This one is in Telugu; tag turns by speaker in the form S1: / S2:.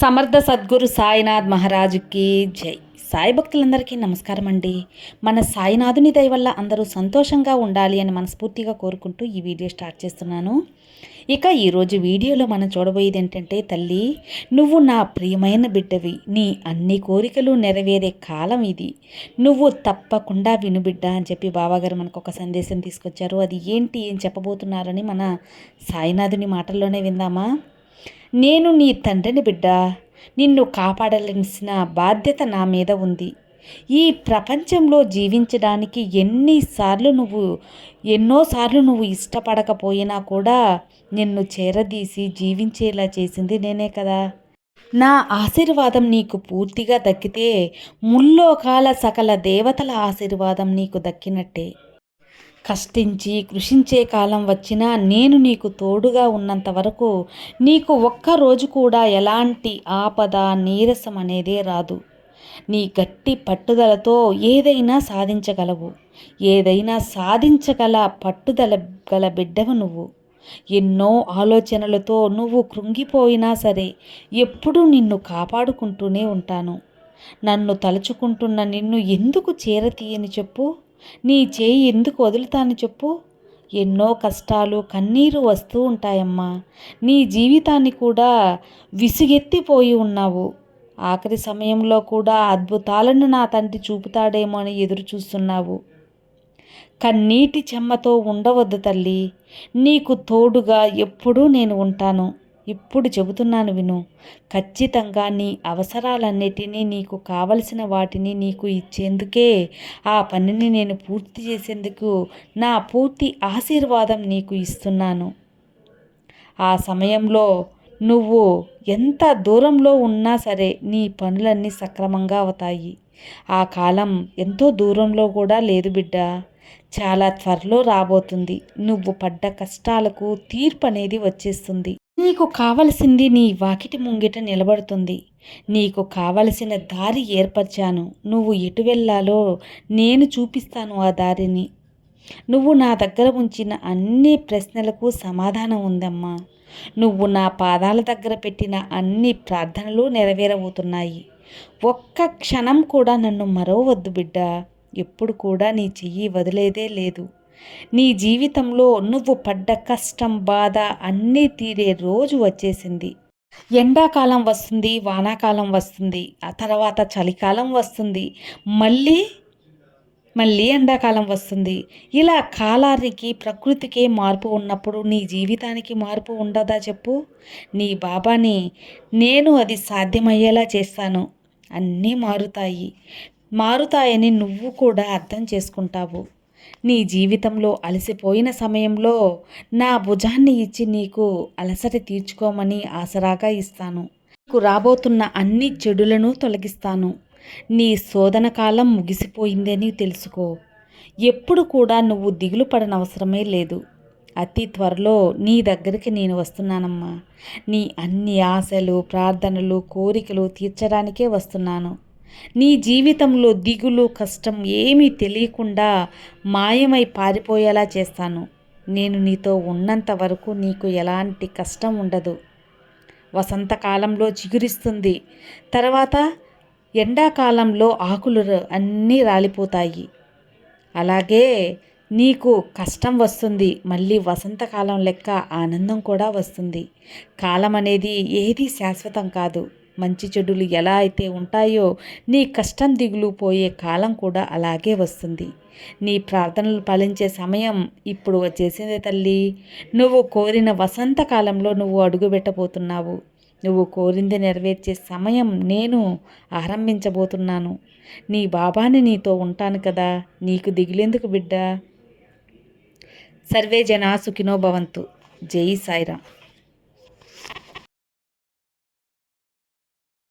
S1: సమర్థ సద్గురు సాయినాథ్ మహారాజుకి జై. సాయి భక్తులందరికీ నమస్కారం అండి. మన సాయినాథుని దయ వల్ల అందరూ సంతోషంగా ఉండాలి అని మనస్ఫూర్తిగా కోరుకుంటూ ఈ వీడియో స్టార్ట్ చేస్తున్నాను. ఇక ఈరోజు వీడియోలో మనం చూడబోయేది ఏంటంటే తల్లి నువ్వు నా ప్రియమైన బిడ్డవి. నీ అన్ని కోరికలు నెరవేరే కాలం ఇది. నువ్వు తప్పకుండా విను బిడ్డ అని చెప్పి బాబాగారు మనకు ఒక సందేశం తీసుకొచ్చారు. అది ఏంటి ఏం చెప్పబోతున్నారని మన సాయినాథుని మాటల్లోనే విందామా? నేను నీ తండ్రిని బిడ్డ నిన్ను కాపాడాల్సిన బాధ్యత నా మీద ఉంది. ఈ ప్రపంచంలో జీవించడానికి ఎన్నిసార్లు నువ్వు ఎన్నోసార్లు నువ్వు ఇష్టపడకపోయినా కూడా నిన్ను చేరదీసి జీవించేలా చేసింది నేనే కదా. నా ఆశీర్వాదం నీకు పూర్తిగా దక్కితే ముల్లోకాల సకల దేవతల ఆశీర్వాదం నీకు దక్కినట్టే. కష్టించి కృషించే కాలం వచ్చినా నేను నీకు తోడుగా ఉన్నంత వరకు నీకు ఒక్కరోజు కూడా ఎలాంటి ఆపద నీరసం అనేదే రాదు. నీ గట్టి పట్టుదలతో ఏదైనా సాధించగలవు. ఏదైనా సాధించగల పట్టుదల గల బిడ్డవు నువ్వు. ఎన్నో ఆలోచనలతో నువ్వు కృంగిపోయినా సరే ఎప్పుడూ నిన్ను కాపాడుకుంటూనే ఉంటాను. నన్ను తలుచుకుంటున్న నిన్ను ఎందుకు చేరతీయని చెప్పు? నీ చేయి ఎందుకు వదులుతాను చెప్పు? ఎన్నో కష్టాలు కన్నీరు వస్తూ ఉంటాయమ్మా. నీ జీవితాన్ని కూడా విసుగెత్తిపోయి ఉన్నావు. ఆఖరి సమయంలో కూడా అద్భుతాలను నా తండ్రి చూపుతాడేమో అని ఎదురు చూస్తున్నావు. కన్నీటి చెమ్మతో ఉండవద్దు తల్లి. నీకు తోడుగా ఎప్పుడూ నేను ఉంటాను. ఇప్పుడు చెబుతున్నాను విను. ఖచ్చితంగా నీ అవసరాలన్నిటినీ నీకు కావలసిన వాటిని నీకు ఇచ్చేందుకే ఆ పనిని నేను పూర్తి చేసేందుకు నా పూర్తి ఆశీర్వాదం నీకు ఇస్తున్నాను. ఆ సమయంలో నువ్వు ఎంత దూరంలో ఉన్నా సరే నీ పనులన్నీ సక్రమంగా అవుతాయి. ఆ కాలం ఎంతో దూరంలో కూడా లేదు బిడ్డ. చాలా త్వరలో రాబోతుంది. నువ్వు పడ్డ కష్టాలకు తీర్పు అనేది వచ్చేస్తుంది. నీకు కావలసింది నీ వాకిటి ముంగిట నిలబడుతుంది. నీకు కావలసిన దారి ఏర్పరిచాను. నువ్వు ఎటు వెళ్ళాలో నేను చూపిస్తాను ఆ దారిని. నువ్వు నా దగ్గర ఉంచిన అన్ని ప్రశ్నలకు సమాధానం ఉందమ్మా. నువ్వు నా పాదాల దగ్గర పెట్టిన అన్ని ప్రార్థనలు నెరవేరబోతున్నాయి. ఒక్క క్షణం కూడా నన్ను మరవద్దు బిడ్డ. ఎప్పుడు కూడా నీ చెయ్యి వదిలేదే లేదు. నీ జీవితంలో నువ్వు పడ్డ కష్టం బాధ అన్నీ తీరే రోజు వచ్చేసింది. ఎండాకాలం వస్తుంది వానాకాలం వస్తుంది ఆ తర్వాత చలికాలం వస్తుంది మళ్ళీ మళ్ళీ ఎండాకాలం వస్తుంది. ఇలా కాలానికి ప్రకృతికే మార్పు ఉన్నప్పుడు నీ జీవితానికి మార్పు ఉండదా చెప్పు? నీ బాబాని నేను అది సాధ్యమయ్యేలా చేస్తాను. అన్నీ మారుతాయి. మారుతాయని నువ్వు కూడా అర్థం చేసుకుంటావు. నీ జీవితంలో అలసిపోయిన సమయంలో నా భుజాన్ని ఇచ్చి నీకు అలసట తీర్చుకోమని ఆసరాగా ఇస్తాను. నీకు రాబోతున్న అన్ని చెడులను తొలగిస్తాను. నీ శోధన కాలం ముగిసిపోయిందని తెలుసుకో. ఎప్పుడు కూడా నువ్వు దిగులు పడనవసరమే లేదు. అతి త్వరలో నీ దగ్గరికి నేను వస్తున్నానమ్మా. నీ అన్ని ఆశలు ప్రార్థనలు కోరికలు తీర్చడానికే వస్తున్నాను. నీ జీవితంలో దిగులు కష్టం ఏమీ తెలియకుండా మాయమై పారిపోయేలా చేస్తాను. నేను నీతో ఉన్నంత వరకు నీకు ఎలాంటి కష్టం ఉండదు. వసంతకాలంలో చిగురిస్తుంది తర్వాత ఎండాకాలంలో ఆకులు అన్నీ రాలిపోతాయి. అలాగే నీకు కష్టం వస్తుంది. మళ్ళీ వసంతకాలం లెక్క ఆనందం కూడా వస్తుంది. కాలం అనేది ఏది శాశ్వతం కాదు. మంచి చెడులు ఎలా అయితే ఉంటాయో నీ కష్టం దిగులు పోయే కాలం కూడా అలాగే వస్తుంది. నీ ప్రార్థనలు ఫలించే సమయం ఇప్పుడు వచ్చేసింది తల్లి. నువ్వు కోరిన వసంతకాలంలో నువ్వు అడుగుపెట్టబోతున్నావు నువ్వు కోరింది నెరవేర్చే సమయం నేను ఆరంభించబోతున్నాను. నీ బాబాని నీతో ఉంటాను కదా. నీకు దిగులేందుకు బిడ్డ? సర్వే జనా సుఖినో భవంతు. జై సాయిరామ్.